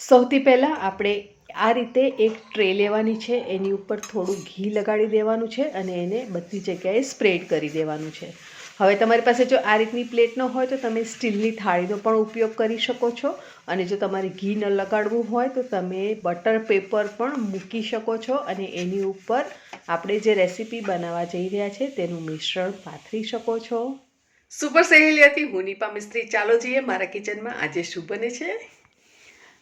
સૌથી પહેલાં આપણે આ રીતે એક ટ્રે લેવાની છે, એની ઉપર થોડું ઘી લગાડી દેવાનું છે અને એને બધી જગ્યાએ સ્પ્રેડ કરી દેવાનું છે. હવે તમારી પાસે જો આ રીતની પ્લેટ ન હોય તો તમે સ્ટીલની થાળીનો પણ ઉપયોગ કરી શકો છો અને જો તમારે ઘી ન લગાડવું હોય તો તમે બટર પેપર પણ મૂકી શકો છો અને એની ઉપર આપણે જે રેસીપી બનાવવા જઈ રહ્યા છે તેનું મિશ્રણ પાથરી શકો છો. સુપર સહેલિયાથી હું નીપા મિસ્ત્રી. ચાલો જઈએ મારા કિચનમાં. આજે શું બને છે.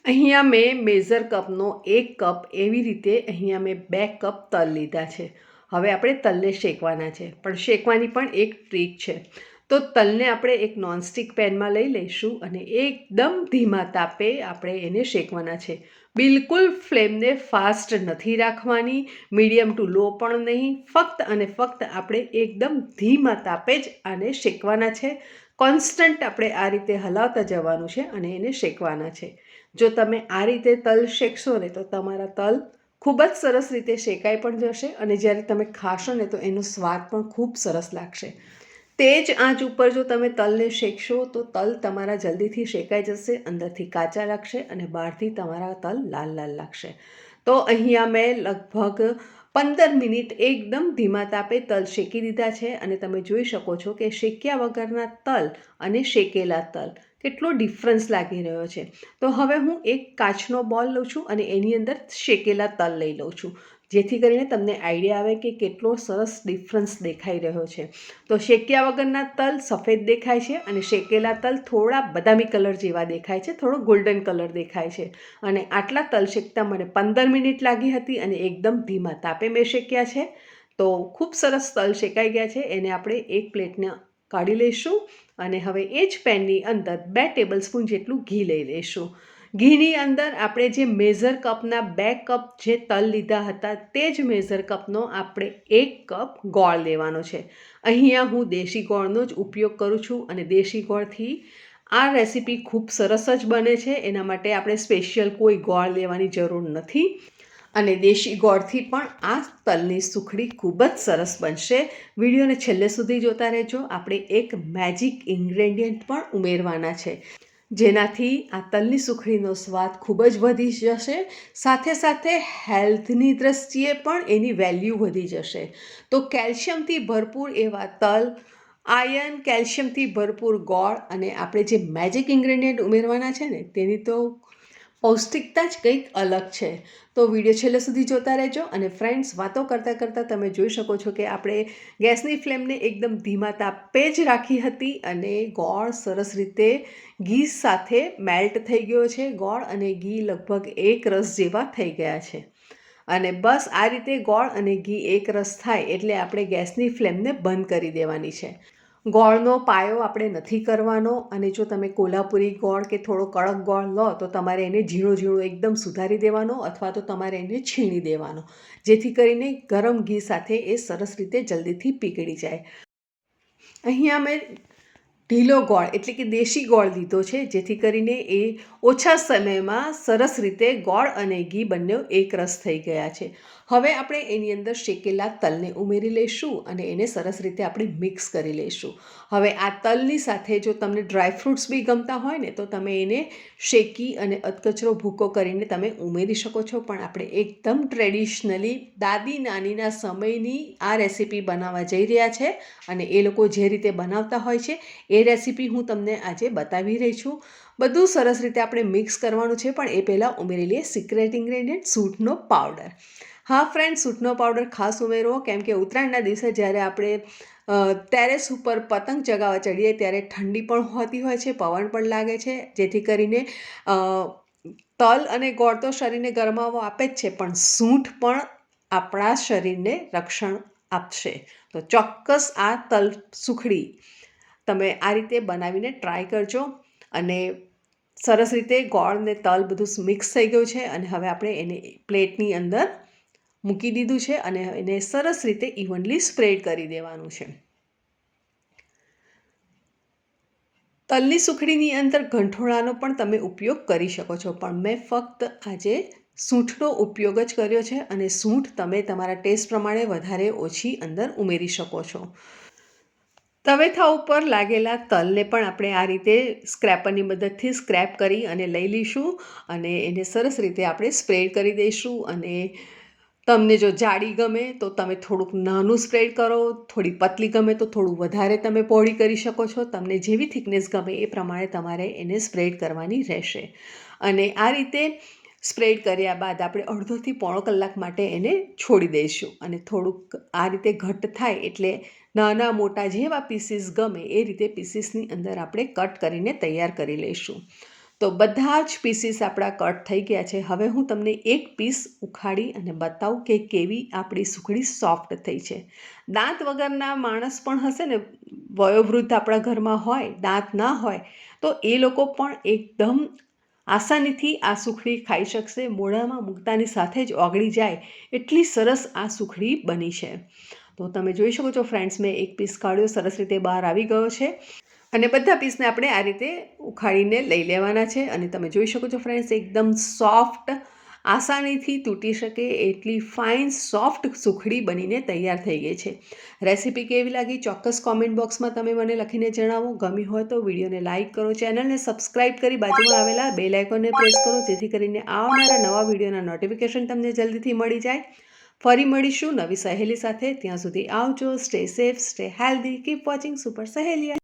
અહીંયા મેં મેઝર કપનો એક કપ એવી રીતે અહીંયા મેં બે કપ તલ લીધા છે. હવે આપણે તલને શેકવાના છે. પણ શેકવાની પણ એક ટ્રીક છે. તો તલને આપણે એક નોનસ્ટિક પેનમાં લઈ લઈશું અને એકદમ ધીમા તાપે આપણે એને શેકવાના છે. બિલકુલ ફ્લેમને ફાસ્ટ નથી રાખવાની, મીડિયમ ટુ લો પણ નહીં. ફક્ત અને ફક્ત આપણે એકદમ ધીમા તાપે જ આને શેકવાના છે. કોન્સ્ટન્ટ આપણે આ રીતે હલાવતા જવાનું છે અને એને શેકવાના છે. જો તમે આ રીતે તલ શેકશો ને તો તમારા તલ ખૂબ જ સરસ રીતે શેકાઈ પણ જશે અને જ્યારે તમે ખાશો ને તો એનો સ્વાદ પણ ખૂબ સરસ લાગશે. તે જ આંચ ઉપર જો તમે તલને શેકશો તો તલ તમારા જલ્દીથી શેકાઈ જશે, અંદરથી કાચા લાગશે અને બહારથી તમારા તલ લાલ લાલ લાગશે. તો અહીંયા મેં લગભગ પંદર મિનિટ એકદમ ધીમા તાપે તલ શેકી દીધા છે અને તમે જોઈ શકો છો કે શેક્યા વગરના તલ અને શેકેલા તલ કેટલો ડિફરન્સ લાગી રહ્યો છે. તો હવે હું એક કાચનો બોલ લઉં છું અને એની અંદર શેકેલા તલ લઈ લઉં છું. જેથી કરીને તમને આઈડિયા આવે કે કેટલો સરસ ડિફરન્સ દેખાઈ રહ્યો છે. તો શેક્યા વગરના તલ સફેદ દેખાય છે અને શેકેલા તલ થોડા બદામી કલર જેવા દેખાય છે, થોડો ગોલ્ડન કલર દેખાય છે. અને આટલા તલ શેકતા મને પંદર મિનિટ લાગી હતી અને એકદમ ધીમા તાપે મેં શેક્યા છે. તો ખૂબ સરસ તલ શેકાઈ ગયા છે. એને આપણે એક પ્લેટને કાઢી લઈશું અને હવે એ જ પેનની અંદર બે ટેબલ સ્પૂન જેટલું ઘી લઈ લઈશું ઘીની અંદર આપણે જે મેઝર કપના બે કપ જે તલ લીધા હતા તે જ મેઝર કપનો આપણે એક કપ ગોળ લેવાનો છે. અહીંયા હું દેશી ગોળનો જ ઉપયોગ કરું છું અને દેશી ગોળથી આ રેસીપી ખૂબ સરસ જ બને છે. એના માટે આપણે સ્પેશિયલ કોઈ ગોળ લેવાની જરૂર નથી. અને દેશી ગોળથી પણ આ તલની સુખડી ખૂબ જ સરસ બનશે. વિડીયોને છેલ્લે સુધી જોતા રહેજો. આપણે એક મેજિક ઇન્ગ્રેડિયન્ટ પણ ઉમેરવાના છે, જેનાથી આ તલની સુખડીનો સ્વાદ ખૂબ જ વધી જશે. સાથે સાથે હેલ્થની દ્રષ્ટિએ પણ એની વેલ્યુ વધી જશે. તો કેલ્શિયમથી ભરપૂર એવા તલ આયર્ન કેલ્શિયમથી ભરપૂર ગોળ અને આપણે જે મેજિક ઇન્ગ્રેડિયન્ટ ઉમેરવાના છે ને, તેની તો પૌષ્ટિકતા જ કંઈક અલગ છે. તો વીડિયો છેલ્લે સુધી જોતા રહેજો અને ફ્રેન્ડ્સ વાતો કરતાં કરતાં તમે જોઈ શકો છો કે આપણે ગેસની ફ્લેમને એકદમ ધીમા તાપે જ રાખી હતી અને ગોળ સરસ રીતે ઘી સાથે મેલ્ટ થઈ ગયો છે. ગોળ અને ઘી લગભગ એક રસ જેવા થઈ ગયા છે. અને બસ આ રીતે ગોળ અને ઘી એક રસ થાય એટલે આપણે ગેસની ફ્લેમને બંધ કરી દેવાની છે. ગોળનો પાયો આપણે નથી કરવાનો અને જો તમે કોલ્હાપુરી ગોળ કે થોડો કડક ગોળ લો, તો તમારે એને ઝીણો ઝીણો એકદમ સુધારી દેવાનો અથવા તો તમારે એને છીણી દેવાનો, જેથી કરીને ગરમ ઘી સાથે એ સરસ રીતે જલ્દીથી પીગળી જાય. અહીંયા મેં ઢીલો ગોળ એટલે કે દેશી ગોળ લીધો છે, જેથી કરીને એ ઓછા સમયમાં સરસ રીતે ગોળ અને ઘી બંને એક રસ થઈ ગયા છે. હવે આપણે એની અંદર શેકેલા તલને ઉમેરી લઈશું અને એને સરસ રીતે આપણે મિક્સ કરી લઈશું. હવે આ તલની સાથે જો તમને ડ્રાય ફ્રૂટ્સ બી ગમતા હોય ને, તો તમે એને શેકી અને અધકચરો ભૂકો કરીને તમે ઉમેરી શકો છો. પણ આપણે એકદમ ટ્રેડિશનલી દાદી નાનીના સમયની આ રેસીપી બનાવવા જઈ રહ્યા છે અને એ લોકો જે રીતે બનાવતા હોય છે, એ રેસીપી હું તમને આજે બતાવી રહી છું. બધું સરસ રીતે આપણે મિક્સ કરવાનું છે, પણ એ પહેલાં ઉમેરી લઈએ સિક્રેટ ઇન્ગ્રેડિયન્ટ સૂટનો પાવડર હા ફ્રેન્ડ સૂટનો પાવડર ખાસ ઉમેરો કેમ કે ઉત્તરાયણના દિવસે જ્યારે આપણે ટેરેસ ઉપર પતંગ ચગાવવા ચડીએ ત્યારે ઠંડી પણ હોતી હોય છે, પવન પણ લાગે છે, જેથી કરીને તલ અને ગોળ તો શરીરને ગરમાવો આપે જ છે, પણ સૂંઠ પણ આપણા શરીરને રક્ષણ આપશે. તો ચોક્કસ આ તલ સુખડી તમે આ રીતે બનાવીને ટ્રાય કરજો અને સરસ રીતે ગોળ ને તલ બધું મિક્સ થઈ ગયું છે અને હવે આપણે એને પ્લેટની અંદર મૂકી દીધું છે અને એને સરસ રીતે ઇવનલી સ્પ્રેડ કરી દેવાનું છે. તલની સુખડીની અંદર ગંઠોળાનો પણ તમે ઉપયોગ કરી શકો છો. પણ મેં ફક્ત આજે સૂંઠનો ઉપયોગ જ કર્યો છે અને સૂંઠ તમે તમારા ટેસ્ટ પ્રમાણે વધારે ઓછી અંદર ઉમેરી શકો છો. તવેથા ઉપર લાગેલા તલને પણ આપણે આ રીતે સ્ક્રેપરની મદદથી સ્ક્રેપ કરી અને લઈ લઈશું અને એને સરસ રીતે આપણે સ્પ્રેડ કરી દઈશું અને તમને જો જાડી ગમે તો તમે થોડુંક નાનું સ્પ્રેડ કરો, થોડી પતલી ગમે તો થોડું વધારે તમે પહોળી કરી શકો છો. તમને જેવી થિકનેસ ગમે એ પ્રમાણે તમારે એને સ્પ્રેડ કરવાની રહેશે. અને આ રીતે સ્પ્રેડ કર્યા બાદ આપણે અડધોથી પોણો કલાક માટે એને છોડી દઈશું. અને થોડુંક આ રીતે ઘટ થાય એટલે નાના મોટા જેવા પીસીસ ગમે એ રીતે પીસીસની અંદર આપણે કટ કરીને તૈયાર કરી લઈશું. તો બધા જ પીસીસ આપણા કટ થઈ ગયા છે. હવે હું તમને એક પીસ ઉખાડી અને બતાવું કે કેવી આપણી સુખડી સોફ્ટ થઈ છે. દાંત વગરના માણસ પણ હશે ને, વયોવૃદ્ધ આપણા ઘરમાં હોય, દાંત ના હોય, તો એ લોકો પણ એકદમ આસાનીથી આ સુખડી ખાઈ શકશે, મોઢામાં મૂકતાની સાથે જ ઓગળી જાય, એટલી સરસ આ સુખડી બની છે. તો તમે જોઈ શકો છો ફ્રેન્ડ્સ મેં એક પીસ કાઢ્યો, સરસ રીતે બહાર આવી ગયો છે. અને બધા પીસને આપણે આ રીતે ઉખાડીને લઈ લેવાના છે. અને તમે જોઈ શકો છો ફ્રેન્ડ્સ, એકદમ સોફ્ટ, આસાનીથી તૂટી શકે એટલી ફાઇન, સોફ્ટ સુખડી બનીને તૈયાર થઈ ગઈ છે. રેસીપી કેવી લાગી? ચોક્કસ કોમેન્ટ બોક્સમાં તમે મને લખીને જણાવો. ગમી હોય તો વિડીયોને લાઇક કરો, ચેનલને સબસ્ક્રાઇબ કરી બાજુમાં આવેલા બે આઇકોનને પ્રેસ કરો, જેથી કરીને આવનારા નવા વિડીયોના નોટિફિકેશન તમને જલ્દીથી મળી જાય. ફરી મળીશું નવી સહેલી સાથે. ત્યાં સુધી આવજો. Stay safe, stay healthy. Keep watching super Saheliya